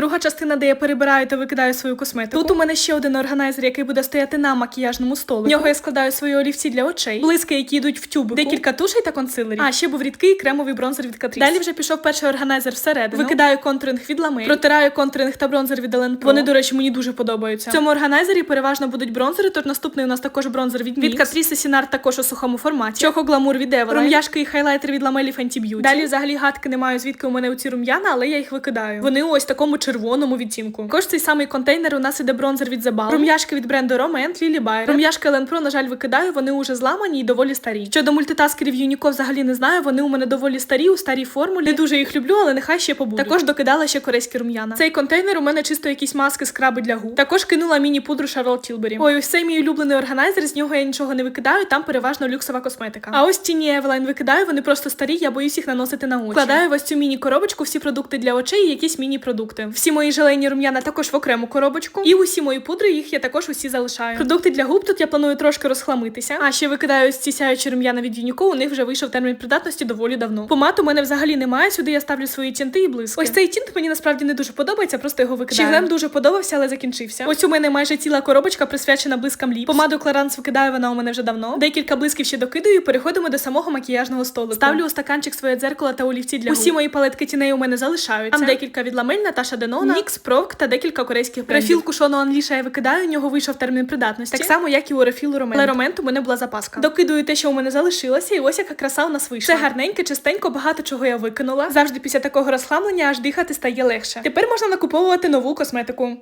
друга частина, де я перебираю та викидаю свою косметику. Тут у мене ще один органайзер, який буде стояти на макіяжному столику. В нього я складаю свої олівці для очей, блиски, які йдуть в тюбику, декілька тушей та консилерів. А ще був рідкий кремовий бронзер від Catrice. Далі вже пішов перший органайзер всередину. Викидаю контуринг від ламель, протираю контуринг та бронзер від Elen Pro. Вони, до речі, мені дуже подобаються. В цьому органайзері переважно будуть бронзери, тож наступний у нас також бронзер від Від Catrice Сінар також у сухому форматі. Чохо гламур від Eveline. Рум'яшки і хайлайтер від ламелі Fenty Beauty. Далі взагалі гадки не маю, звідки у мене у ці рум'яна, але я їх викидаю. Вони ось такому червоному відтінку. Також цей самий контейнер у нас іде бронзер від The Balm. Рум'яшки від бренду Romant, Lily Byron. Рум'яшки Pro, на жаль, викидаю, вони уже зламані і доволі старі. Щодо мультитаскерів Юніко взагалі не знаю, вони у мене доволі старі, у старій формулі. Не дуже їх люблю, але нехай ще побудуть. Також докидала ще корейські рум'яна. Цей контейнер у мене чисто якісь маски, скраби для губ. Також кинула міні-пудру Charlotte Tilbury. Ой, ось цей мій улюблений органайзер, з нього я нічого не викидаю, там переважно люксова косметика. А ось тіні Eveline викидаю, вони просто старі, я боюсь їх наносити на очі. Вкладаю в ось цю міні-коробочку всі продукти для очей і якісь міні-продукти. Всі мої желейні рум'яна також в окрему коробочку. І усі мої пудри, їх я також усі залишаю. Продукти для губ тут я планую трошки розхламитися. А ще викидаю ось ці сяючі рум'яна від Юніко, у них вже вийшов термін придатності доволі давно. Помад у мене взагалі немає, сюди я ставлю свої тінти і блиски. Ось цей тінт мені насправді не дуже подобається, просто його викидаю. Щеглем дуже подобався, але закінчився. Ось у мене майже ціла коробочка присвячена блискам ліп. Помаду Clarins викидаю, вона у мене вже давно. Декілька блисків ще докидаю, і переходимо до самого макіяжного столику. Ставлю у стаканчик своє дзеркало та олівці для Усі мої палетки тіней у мене залишаються. Там декілька від ламель, Наташа Денона, Нікс, Провк та декілька корейських брендів. Рефіл кушону Анліша я викидаю, у нього вийшов термін придатності. Так само, як і у рефілу Роменту. Але Ромент у мене була запаска. Докидую те, що у мене залишилося, і ось яка краса у нас вийшла. Це гарненьке, чистенько, багато чого я викинула. Завжди після такого розхламлення аж дихати стає легше. Тепер можна накуповувати нову косметику.